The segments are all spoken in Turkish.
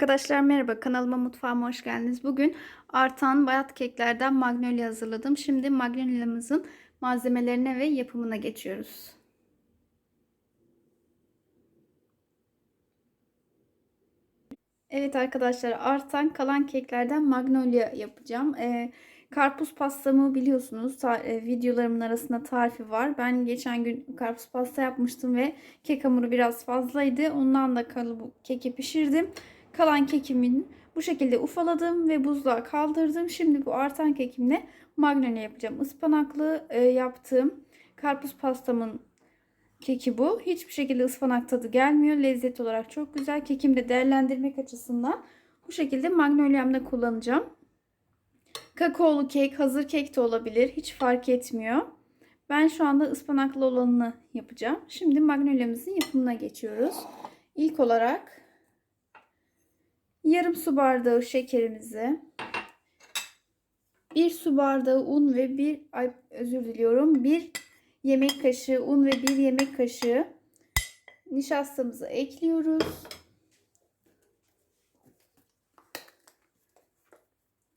Arkadaşlar merhaba kanalıma mutfağıma hoş geldiniz. Bugün artan bayat keklerden magnolia hazırladım. Şimdi magnolia'mızın malzemelerine ve yapımına geçiyoruz. Evet arkadaşlar artan kalan keklerden magnolia yapacağım. Ee, karpuz pastamı biliyorsunuz e, videolarımın arasında tarifi var. Ben geçen gün karpuz pasta yapmıştım ve kek hamuru biraz fazlaydı. Ondan da kalıbı keki pişirdim. Kalan kekimin bu şekilde ufaladım ve buzluğa kaldırdım. Şimdi bu artan kekimle magnolia yapacağım. Ispanaklı e, yaptığım karpuz pastamın keki bu. Hiçbir şekilde ıspanak tadı gelmiyor. Lezzet olarak çok güzel. Kekimi de değerlendirmek açısından bu şekilde magnolia'mda kullanacağım. Kakaolu kek, hazır kek de olabilir. Hiç fark etmiyor. Ben şu anda ıspanaklı olanını yapacağım. Şimdi magnolia'mızın yapımına geçiyoruz. İlk olarak yarım su bardağı şekerimizi, bir su bardağı un ve bir ay özür diliyorum bir yemek kaşığı un ve bir yemek kaşığı nişastamızı ekliyoruz.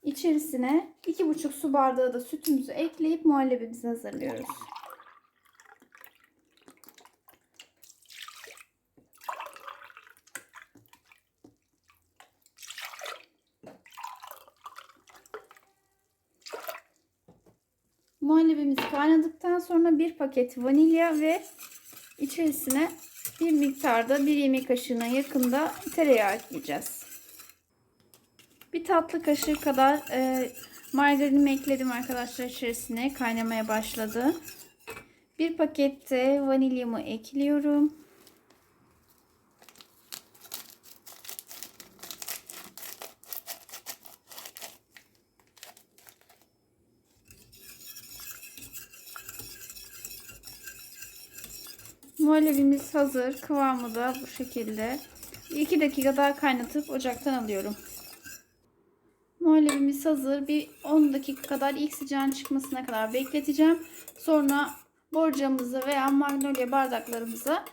İçerisine 2,5 su bardağı da sütümüzü ekleyip muhallebimizi hazırlıyoruz. Muhallebimiz kaynadıktan sonra bir paket vanilya ve içerisine bir miktarda bir yemek kaşığına yakında tereyağı ekleyeceğiz. Bir tatlı kaşığı kadar e, margarinimi ekledim arkadaşlar içerisine kaynamaya başladı. Bir pakette vanilyamı ekliyorum. Muhallebimiz hazır. Kıvamı da bu şekilde. 2 dakika daha kaynatıp ocaktan alıyorum. Muhallebimiz hazır. Bir 10 dakika kadar ilk sıcağın çıkmasına kadar bekleteceğim. Sonra borcamızı veya magnolia bardaklarımıza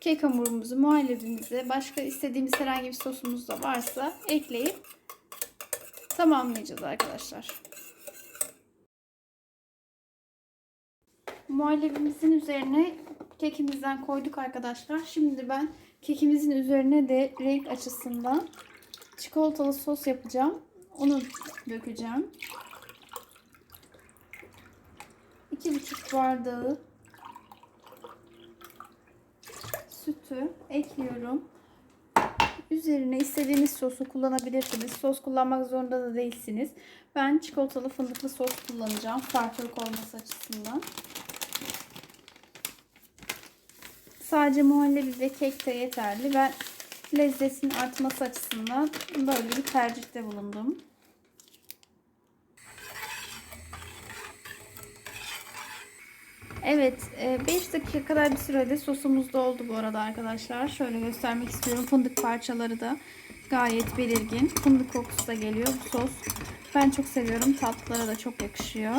kek hamurumuzu, muhallebimizi, başka istediğimiz herhangi bir sosumuz da varsa ekleyip tamamlayacağız arkadaşlar. Muhallebimizin üzerine kekimizden koyduk arkadaşlar. Şimdi ben kekimizin üzerine de renk açısından çikolatalı sos yapacağım. Onu dökeceğim. 2,5 bardağı sütü ekliyorum. Üzerine istediğiniz sosu kullanabilirsiniz. Sos kullanmak zorunda da değilsiniz. Ben çikolatalı fındıklı sos kullanacağım. Farklılık olması açısından. Sadece muhallebi ve kek de yeterli. Ben lezzetin artması açısından böyle bir tercihte bulundum. Evet 5 e, dakika kadar bir sürede sosumuz da oldu bu arada arkadaşlar. Şöyle göstermek istiyorum. Fındık parçaları da gayet belirgin. Fındık kokusu da geliyor bu sos. Ben çok seviyorum. Tatlılara da çok yakışıyor.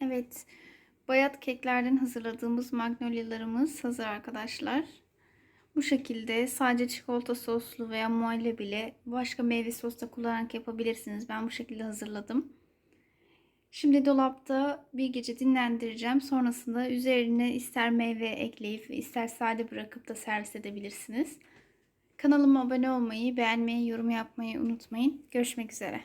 Evet. Bayat keklerden hazırladığımız magnolialarımız hazır arkadaşlar. Bu şekilde sadece çikolata soslu veya muhallebiyle başka meyve sos da kullanarak yapabilirsiniz. Ben bu şekilde hazırladım. Şimdi dolapta bir gece dinlendireceğim. Sonrasında üzerine ister meyve ekleyip ister sade bırakıp da servis edebilirsiniz. Kanalıma abone olmayı, beğenmeyi, yorum yapmayı unutmayın. Görüşmek üzere.